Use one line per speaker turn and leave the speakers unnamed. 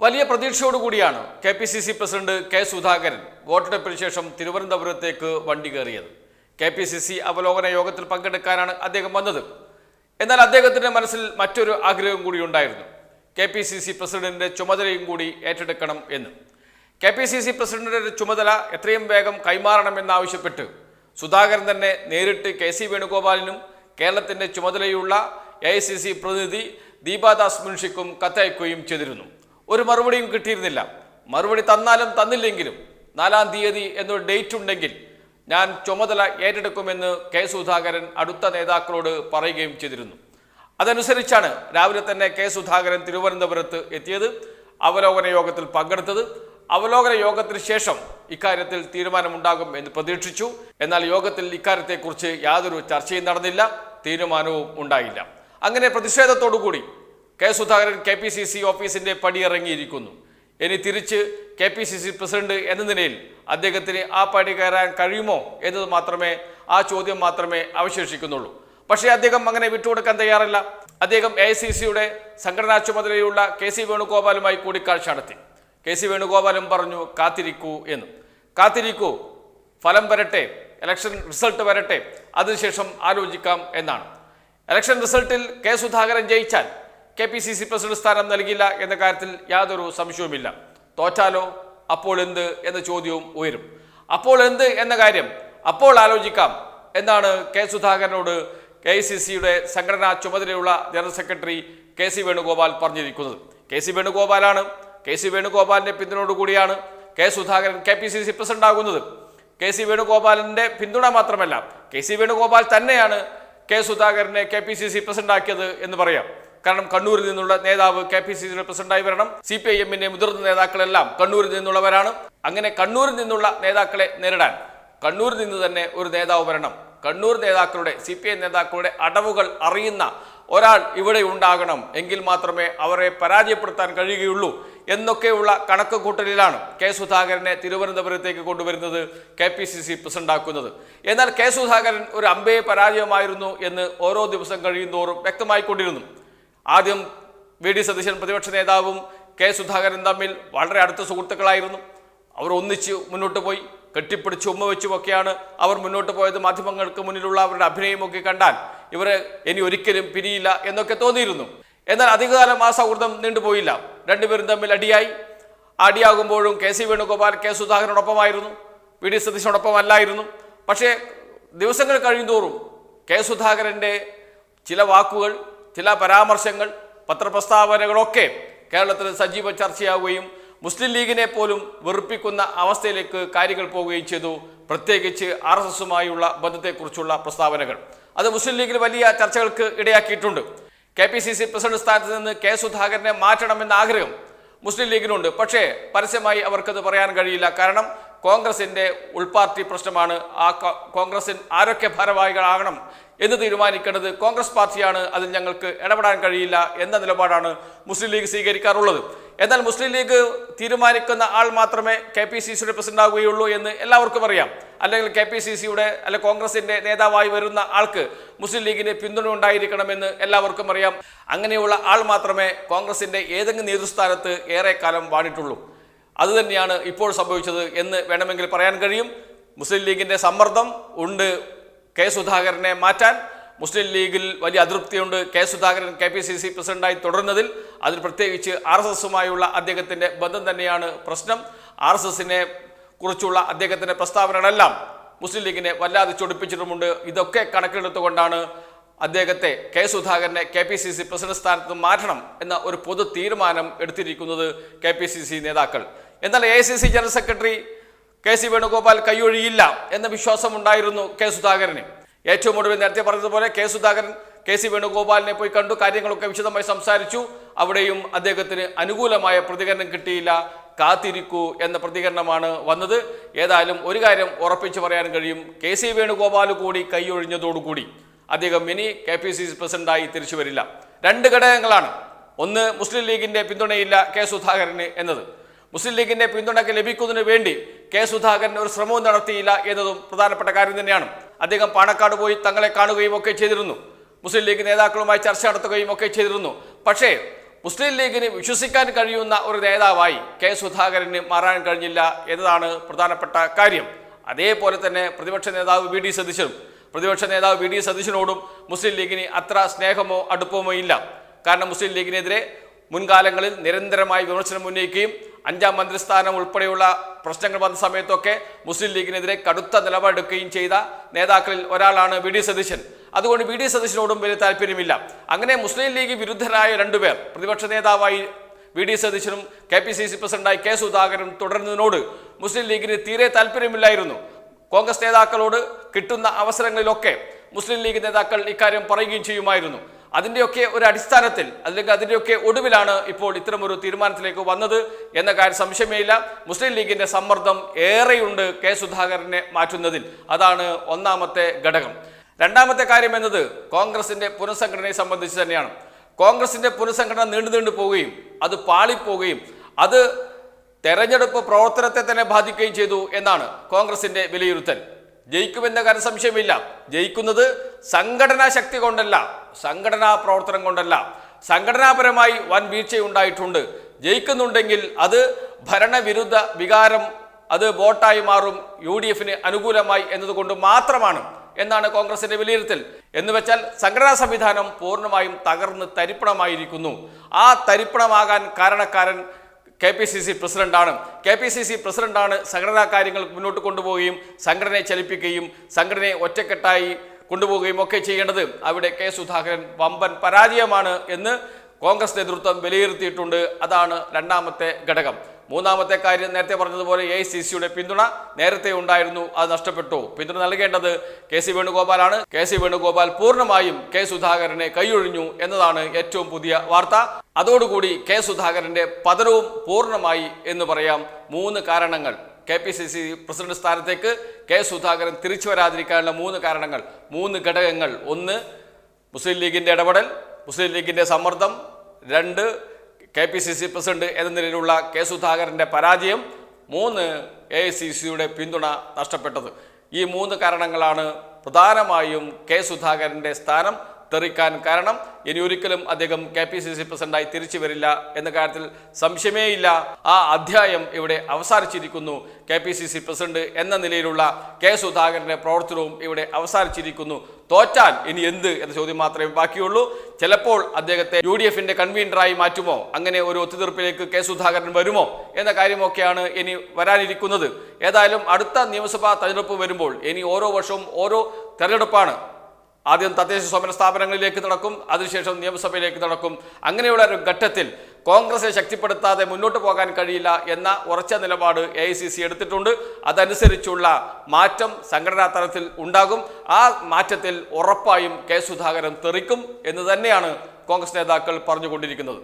വലിയ പ്രതീക്ഷയോടുകൂടിയാണ് K P C C president K Sudhakaran വോട്ടെടുപ്പിന് ശേഷം തിരുവനന്തപുരത്തേക്ക് വണ്ടി കയറിയത്. കെ പി സി സി അവലോകന യോഗത്തിൽ പങ്കെടുക്കാനാണ് അദ്ദേഹം വന്നത്. എന്നാൽ അദ്ദേഹത്തിന്റെ മനസ്സിൽ മറ്റൊരു ആഗ്രഹം കൂടി ഉണ്ടായിരുന്നു. കെ പി സി സി പ്രസിഡന്റിന്റെ ചുമതലയും കൂടി ഏറ്റെടുക്കണം എന്ന്. കെ പി സി സി പ്രസിഡന്റിന്റെ ചുമതല എത്രയും വേഗം കൈമാറണമെന്നാവശ്യപ്പെട്ട് സുധാകരൻ തന്നെ നേരിട്ട് കെ സി വേണുഗോപാലിനും കേരളത്തിന്റെ ചുമതലയുള്ള എ ഐ സി സി പ്രതിനിധി ദീപാദാസ് മുൻഷിക്കും കത്തയക്കുകയും ചെയ്തിരുന്നു. ഒരു മറുപടിയും കിട്ടിയിരുന്നില്ല. മറുപടി തന്നാലും തന്നില്ലെങ്കിലും നാലാം തീയതി എന്നൊരു ഡേറ്റ് ഉണ്ടെങ്കിൽ ഞാൻ ചുമതല ഏറ്റെടുക്കുമെന്ന് കെ സുധാകരൻ അടുത്ത നേതാക്കളോട് പറയുകയും ചെയ്തിരുന്നു. അതനുസരിച്ചാണ് രാവിലെ തന്നെ കെ സുധാകരൻ തിരുവനന്തപുരത്ത് എത്തിയത് അവലോകന യോഗത്തിൽ പങ്കെടുത്തത്. അവലോകന യോഗത്തിന് ശേഷം ഇക്കാര്യത്തിൽ തീരുമാനമുണ്ടാകും എന്ന് പ്രതീക്ഷിച്ചു. എന്നാൽ യോഗത്തിൽ ഇക്കാര്യത്തെക്കുറിച്ച് യാതൊരു ചർച്ചയും നടന്നില്ല തീരുമാനവും ഉണ്ടായില്ല. അങ്ങനെ പ്രതിഷേധത്തോടുകൂടി K Sudhakaran K P C C ഓഫീസിന്റെ പടിയിറങ്ങിയിരിക്കുന്നു. ഇനി തിരിച്ച് K P C C president എന്ന നിലയിൽ അദ്ദേഹത്തിന് ആ പടി കയറാൻ കഴിയുമോ എന്നത് മാത്രമേ ആ ചോദ്യം മാത്രമേ അവശേഷിക്കുന്നുള്ളൂ. പക്ഷേ അദ്ദേഹം അങ്ങനെ വിട്ടുകൊടുക്കാൻ തയ്യാറല്ല. അദ്ദേഹം എ സി സിയുടെ സംഘടനാ ചുമതലയുള്ള കെ സി വേണുഗോപാലുമായി കൂടിക്കാഴ്ച നടത്തി. കെ സി വേണുഗോപാലും പറഞ്ഞു കാത്തിരിക്കൂ എന്ന്. കാത്തിരിക്കൂ. ഫലം വരട്ടെ. ഇലക്ഷൻ റിസൾട്ട് വരട്ടെ. അതിനുശേഷം ആലോചിക്കാം എന്നാണ്. ഇലക്ഷൻ റിസൾട്ടിൽ കെ സുധാകരൻ ജയിച്ചാൽ K P C C president സ്ഥാനം നൽകില്ല എന്ന കാര്യത്തിൽ യാതൊരു സംശയവുമില്ല. തോറ്റാലോ? അപ്പോൾ എന്ത് എന്ന ചോദ്യവും ഉയരും. അപ്പോൾ എന്ത് എന്ന കാര്യം അപ്പോൾ ആലോചിക്കാം എന്നാണ് കെ സുധാകരനോട് കെ സി സിയുടെ സംഘടനാ ചുമതലയുള്ള general secretary K C Venugopal പറഞ്ഞിരിക്കുന്നത്. കെ സി വേണുഗോപാലാണ്. കെ സി വേണുഗോപാലിന്റെ പിന്തുണയോടുകൂടിയാണ് K Sudhakaran K P C C president ആകുന്നത്. കെ സി വേണുഗോപാലിന്റെ പിന്തുണ മാത്രമല്ല കെ സി വേണുഗോപാൽ തന്നെയാണ് കെ സുധാകരനെ K P C C president ആക്കിയത് എന്ന് പറയാം. കാരണം കണ്ണൂരിൽ നിന്നുള്ള നേതാവ് കെ പി സി സിയുടെ പ്രസിഡന്റായി വരണം. സി പി ഐ എമ്മിന്റെ മുതിർന്ന നേതാക്കളെല്ലാം കണ്ണൂരിൽ നിന്നുള്ളവരാണ്. അങ്ങനെ കണ്ണൂരിൽ നിന്നുള്ള നേതാക്കളെ നേരിടാൻ കണ്ണൂരിൽ നിന്ന് തന്നെ ഒരു നേതാവ് വരണം. കണ്ണൂർ നേതാക്കളുടെ സി പി ഐ നേതാക്കളുടെ അടവുകൾ അറിയുന്ന ഒരാൾ ഇവിടെ ഉണ്ടാകണം. എങ്കിൽ മാത്രമേ അവരെ പരാജയപ്പെടുത്താൻ കഴിയുകയുള്ളൂ എന്നൊക്കെയുള്ള കണക്ക് കൂട്ടലിലാണ് കെ സുധാകരനെ തിരുവനന്തപുരത്തേക്ക് കൊണ്ടുവരുന്നത് കെ പി സി സി പ്രസിഡന്റാക്കുന്നത്. എന്നാൽ കെ സുധാകരൻ ഒരു അമ്പയെ പരാജയമായിരുന്നു എന്ന് ഓരോ ദിവസം കഴിയുന്നതോറും വ്യക്തമായിക്കൊണ്ടിരുന്നു. ആദ്യം വി ഡി സതീശൻ പ്രതിപക്ഷ നേതാവും കെ സുധാകരൻ തമ്മിൽ വളരെ അടുത്ത സുഹൃത്തുക്കളായിരുന്നു. അവർ ഒന്നിച്ച് മുന്നോട്ട് പോയി കെട്ടിപ്പിടിച്ച് ഉമ്മ വെച്ചുമൊക്കെയാണ് അവർ മുന്നോട്ട് പോയത്. മാധ്യമങ്ങൾക്ക് മുന്നിലുള്ള അവരുടെ അഭിനയമൊക്കെ കണ്ടാൽ ഇവരെ ഇനി ഒരിക്കലും പിരിയില്ല എന്നൊക്കെ തോന്നിയിരുന്നു. എന്നാൽ അധികകാലം ആ സൗഹൃദം നീണ്ടുപോയില്ല രണ്ടുപേരും തമ്മിൽ അടിയായി. അടിയാകുമ്പോഴും കെ സി വേണുഗോപാൽ കെ സുധാകരനോടൊപ്പമായിരുന്നു വി ഡി സതീശനോടൊപ്പമല്ലായിരുന്നു പക്ഷേ ദിവസങ്ങൾ കഴിയുന്തോറും കെ സുധാകരന്റെ ചില വാക്കുകൾ ചില പരാമർശങ്ങൾ പത്രപ്രസ്താവനകളൊക്കെ കേരളത്തിൽ സജീവ ചർച്ചയാവുകയും മുസ്ലിം ലീഗിനെ പോലും വെറുപ്പിക്കുന്ന അവസ്ഥയിലേക്ക് കാര്യങ്ങൾ പോവുകയും ചെയ്തു. പ്രത്യേകിച്ച് ആർ എസ് എസുമായുള്ള ബന്ധത്തെക്കുറിച്ചുള്ള പ്രസ്താവനകൾ. അത് മുസ്ലിം ലീഗിൽ വലിയ ചർച്ചകൾക്ക് ഇടയാക്കിയിട്ടുണ്ട്. K P C C president സ്ഥാനത്ത് നിന്ന് കെ സുധാകരനെ മാറ്റണമെന്ന ആഗ്രഹം മുസ്ലിം ലീഗിനുണ്ട്. പക്ഷേ പരസ്യമായി അവർക്കത് പറയാൻ കഴിയില്ല. കാരണം കോൺഗ്രസിന്റെ ഉൾപാർട്ടി പ്രശ്നമാണ്. ആ കോൺഗ്രസിൻ ആരൊക്കെ ഭാരവാഹികളാകണം എന്ന് തീരുമാനിക്കേണ്ടത് കോൺഗ്രസ് പാർട്ടിയാണ്. അതിൽ ഞങ്ങൾക്ക് ഇടപെടാൻ കഴിയില്ല എന്ന നിലപാടാണ് മുസ്ലിം ലീഗ് സ്വീകരിക്കാറുള്ളത്. എന്നാൽ മുസ്ലിം ലീഗ് തീരുമാനിക്കുന്ന ആൾ മാത്രമേ കെ പി സി സിയുടെ പ്രസിഡന്റ് ആകുകയുള്ളൂ എന്ന് എല്ലാവർക്കും അറിയാം. അല്ലെങ്കിൽ കെ പി സി സിയുടെ അല്ലെ കോൺഗ്രസിന്റെ നേതാവായി വരുന്ന ആൾക്ക് മുസ്ലിം ലീഗിന് പിന്തുണ ഉണ്ടായിരിക്കണമെന്ന് എല്ലാവർക്കും അറിയാം. അങ്ങനെയുള്ള ആൾ മാത്രമേ കോൺഗ്രസിന്റെ ഏതെങ്കിലും നേതൃസ്ഥാനത്ത് ഏറെക്കാലം വാണിട്ടുള്ളൂ. അതുതന്നെയാണ് ഇപ്പോൾ സംഭവിച്ചത് എന്ന് വേണമെങ്കിൽ പറയാൻ കഴിയും. മുസ്ലിം ലീഗിന്റെ സമ്മർദ്ദം ഉണ്ട്. കെ സുധാകരനെ മാറ്റാൻ മുസ്ലിം ലീഗിൽ വലിയ അതൃപ്തിയുണ്ട്. K Sudhakaran K P C C പ്രസിഡന്റായി തുടരുന്നതിൽ അതിൽ പ്രത്യേകിച്ച് ആർ എസ് എസുമായുള്ള അദ്ദേഹത്തിന്റെ ബന്ധം തന്നെയാണ് പ്രശ്നം. ആർ എസ് എസിനെ കുറിച്ചുള്ള അദ്ദേഹത്തിന്റെ പ്രസ്താവനകളെല്ലാം മുസ്ലിം ലീഗിനെ വല്ലാതെ ചൊടിപ്പിച്ചിട്ടുമുണ്ട്. ഇതൊക്കെ കണക്കിലെടുത്തുകൊണ്ടാണ് അദ്ദേഹത്തെ കെ സുധാകരനെ K P C C president സ്ഥാനത്ത് മാറ്റണം എന്ന ഒരു പൊതു തീരുമാനം എടുത്തിരിക്കുന്നത് കെ പി സി സി നേതാക്കൾ. എന്നാൽ A C C general secretary K C Venugopal കൈയൊഴിയില്ല എന്ന വിശ്വാസമുണ്ടായിരുന്നു കെ സുധാകരന്. ഏറ്റവും ഒടുവിൽ നേരത്തെ പറഞ്ഞതുപോലെ കെ സുധാകരൻ കെ സി വേണുഗോപാലിനെ പോയി കണ്ടു കാര്യങ്ങളൊക്കെ വിശദമായി സംസാരിച്ചു. അവിടെയും അദ്ദേഹത്തിന് അനുകൂലമായ പ്രതികരണം കിട്ടിയില്ല. കാത്തിരിക്കൂ എന്ന പ്രതികരണമാണ് വന്നത്. ഏതായാലും ഒരു കാര്യം ഉറപ്പിച്ചു പറയാൻ കഴിയും. കെ സി വേണുഗോപാൽ കൂടി കൈയൊഴിഞ്ഞതോടുകൂടി അദ്ദേഹം ഇനി കെ പി സി സി പ്രസിഡന്റായി തിരിച്ചു വരില്ല. രണ്ട് ഘടകങ്ങളാണ്. ഒന്ന് മുസ്ലിം ലീഗിന്റെ പിന്തുണയില്ല കെ സുധാകരന് എന്നത്. മുസ്ലിം ലീഗിന്റെ പിന്തുണയ്ക്ക് ലഭിക്കുന്നതിന് വേണ്ടി കെ സുധാകരൻ ഒരു ശ്രമവും നടത്തിയില്ല എന്നതും പ്രധാനപ്പെട്ട കാര്യം തന്നെയാണ്. അദ്ദേഹം പാണക്കാട് പോയി തങ്ങളെ കാണുകയും ഒക്കെ ചെയ്തിരുന്നു. മുസ്ലിം ലീഗ് നേതാക്കളുമായി ചർച്ച നടത്തുകയും ഒക്കെ ചെയ്തിരുന്നു. പക്ഷേ മുസ്ലിം ലീഗിന് വിശ്വസിക്കാൻ കഴിയുന്ന ഒരു നേതാവായി കെ സുധാകരന് മാറാൻ കഴിഞ്ഞില്ല എന്നതാണ് പ്രധാനപ്പെട്ട കാര്യം. അതേപോലെ തന്നെ പ്രതിപക്ഷ നേതാവ് വി ഡി സതീശനും പ്രതിപക്ഷ നേതാവ് വി ഡി സതീശനോടും മുസ്ലിം ലീഗിന് അത്ര സ്നേഹമോ അടുപ്പമോ ഇല്ല. കാരണം മുസ്ലിം ലീഗിനെതിരെ മുൻകാലങ്ങളിൽ നിരന്തരമായി വിമർശനം ഉന്നയിക്കുകയും അഞ്ചാം മന്ത്രിസ്ഥാനം ഉൾപ്പെടെയുള്ള പ്രശ്നങ്ങൾ വന്ന സമയത്തൊക്കെ മുസ്ലിം ലീഗിനെതിരെ കടുത്ത നിലപാടെടുക്കുകയും ചെയ്ത നേതാക്കളിൽ ഒരാളാണ് വി ഡി സതീശൻ. അതുകൊണ്ട് വി ഡി സതീശനോടും വലിയ താല്പര്യമില്ല. അങ്ങനെ മുസ്ലിം ലീഗ് വിരുദ്ധരായ രണ്ടുപേർ പ്രതിപക്ഷ നേതാവായി വി ഡി സതീശനും കെ പി സി സി പ്രസിഡന്റായി കെ സുധാകരനും തുടരുന്നതിനോട് മുസ്ലിം ലീഗിന് തീരെ താല്പര്യമില്ലായിരുന്നു. കോൺഗ്രസ് നേതാക്കളോട് കിട്ടുന്ന അവസരങ്ങളിലൊക്കെ മുസ്ലിം ലീഗ് നേതാക്കൾ ഇക്കാര്യം പറയുകയും ചെയ്യുമായിരുന്നു. അതിന്റെയൊക്കെ ഒരു അടിസ്ഥാനത്തിൽ അല്ലെങ്കിൽ അതിന്റെയൊക്കെ ഒടുവിലാണ് ഇപ്പോൾ ഇത്തരമൊരു തീരുമാനത്തിലേക്ക് വന്നത് എന്ന കാര്യം സംശയമേയില്ല മുസ്ലിം ലീഗിന്റെ സമ്മർദ്ദം ഏറെയുണ്ട് കെ സുധാകരനെ മാറ്റുന്നതിൽ. അതാണ് ഒന്നാമത്തെ ഘടകം. രണ്ടാമത്തെ കാര്യം എന്നത് കോൺഗ്രസിന്റെ പുനഃസംഘടനയെ സംബന്ധിച്ച് തന്നെയാണ്. കോൺഗ്രസിന്റെ പുനഃസംഘടന നീണ്ടു നീണ്ടു പോവുകയും അത് പാളിപ്പോവുകയും അത് തെരഞ്ഞെടുപ്പ് പ്രവർത്തനത്തെ തന്നെ ബാധിക്കുകയും ചെയ്തു എന്നാണ് കോൺഗ്രസിന്റെ വിലയിരുത്തൽ. ജയിക്കുമെന്ന കാര്യം സംശയമില്ല. ജയിക്കുന്നത് സംഘടനാ ശക്തി കൊണ്ടല്ല. സംഘടനാ പ്രവർത്തനം കൊണ്ടല്ല. സംഘടനാപരമായി വൻ വീഴ്ചയുണ്ടായിട്ടുണ്ട്. ജയിക്കുന്നുണ്ടെങ്കിൽ അത് ഭരണവിരുദ്ധ വികാരം അത് വോട്ടായി മാറും യു ഡി എഫിന് അനുകൂലമായി എന്നതുകൊണ്ട് മാത്രമാണ് എന്നാണ് കോൺഗ്രസിന്റെ വിലയിരുത്തൽ. എന്ന് വെച്ചാൽ സംഘടനാ സംവിധാനം പൂർണമായും തകർന്ന് തരിപ്പണമായിരിക്കുന്നു. ആ തരിപ്പണമാകാൻ കാരണക്കാരൻ കെ പി സി സി പ്രസിഡന്റാണ്. കെ പി സി സി പ്രസിഡന്റാണ് സംഘടനാ കാര്യങ്ങൾ മുന്നോട്ട് കൊണ്ടുപോവുകയും സംഘടനയെ ചലിപ്പിക്കുകയും സംഘടനയെ ഒറ്റക്കെട്ടായി കൊണ്ടുപോവുകയും ഒക്കെ ചെയ്യേണ്ടത് അവിടെ കെ സുധാകരൻ വമ്പൻ പരാജയമാണ് എന്ന് കോൺഗ്രസ് നേതൃത്വം വിലയിരുത്തിയിട്ടുണ്ട്. അതാണ് രണ്ടാമത്തെ ഘടകം. മൂന്നാമത്തെ കാര്യം നേരത്തെ പറഞ്ഞതുപോലെ എ സി സിയുടെ പിന്തുണ നേരത്തെ ഉണ്ടായിരുന്നു അത് നഷ്ടപ്പെട്ടു. പിന്തുണ നൽകേണ്ടത് കെ സി വേണുഗോപാലാണ്. കെ സി വേണുഗോപാൽ പൂർണമായും കെ സുധാകരനെ കൈയൊഴിഞ്ഞു എന്നതാണ് ഏറ്റവും പുതിയ വാർത്ത. അതോടുകൂടി കെ സുധാകരന്റെ പതനവും പൂർണമായി എന്ന് പറയാം. മൂന്ന് കാരണങ്ങൾ. K P C C president സ്ഥാനത്തേക്ക് കെ സുധാകരൻ തിരിച്ചു വരാതിരിക്കാനുള്ള മൂന്ന് കാരണങ്ങൾ മൂന്ന് ഘടകങ്ങൾ. ഒന്ന് മുസ്ലിം ലീഗിന്റെ ഇടപെടൽ മുസ്ലിം ലീഗിന്റെ സമ്മർദ്ദം. രണ്ട് K P C C president എന്ന നിലയിലുള്ള കെ സുധാകരന്റെ പരാജയം. മൂന്ന് എ ഐ സി സിയുടെ പിന്തുണ നഷ്ടപ്പെട്ടത്. ഈ മൂന്ന് കാരണങ്ങളാണ് പ്രധാനമായും കെ സുധാകരന്റെ സ്ഥാനം തെറിക്കാൻ കാരണം ഇനി ഒരിക്കലും അദ്ദേഹം കെ പി സി സി പ്രസിഡന്റായി തിരിച്ചു വരില്ല എന്ന കാര്യത്തിൽ സംശയമേയില്ല. ആ അധ്യായം ഇവിടെ അവസാനിച്ചിരിക്കുന്നു. K P C C president എന്ന നിലയിലുള്ള കെ സുധാകരന്റെ പ്രവർത്തനവും ഇവിടെ അവസാനിച്ചിരിക്കുന്നു. തോറ്റാൽ ഇനി എന്ത് എന്ന ചോദ്യം മാത്രമേ ബാക്കിയുള്ളൂ. ചിലപ്പോൾ അദ്ദേഹത്തെ യു ഡി എഫിന്റെ കൺവീനറായി മാറ്റുമോ? അങ്ങനെ ഒരു ഒത്തുതീർപ്പിലേക്ക് കെ സുധാകരൻ വരുമോ? എന്ന കാര്യമൊക്കെയാണ് ഇനി വരാനിരിക്കുന്നത്. ഏതായാലും അടുത്ത നിയമസഭാ തെരഞ്ഞെടുപ്പ് വരുമ്പോൾ ഇനി ഓരോ വർഷവും ഓരോ തെരഞ്ഞെടുപ്പാണ്. ആദ്യം തദ്ദേശ സ്വയംഭരണ സ്ഥാപനങ്ങളിലേക്ക് നടക്കും അതിനുശേഷം നിയമസഭയിലേക്ക് നടക്കും. അങ്ങനെയുള്ള ഒരു ഘട്ടത്തിൽ കോൺഗ്രസ് ശക്തിപ്പെടുത്താതെ മുന്നോട്ട് പോകാൻ കഴിയില്ല എന്ന ഉറച്ച നിലപാട് എ എടുത്തിട്ടുണ്ട്. അതനുസരിച്ചുള്ള മാറ്റം സംഘടനാ തലത്തിൽ ഉണ്ടാകും. ആ മാറ്റത്തിൽ ഉറപ്പായും കെ സുധാകരൻ തെറിക്കും എന്ന് തന്നെയാണ് കോൺഗ്രസ് നേതാക്കൾ പറഞ്ഞുകൊണ്ടിരിക്കുന്നത്.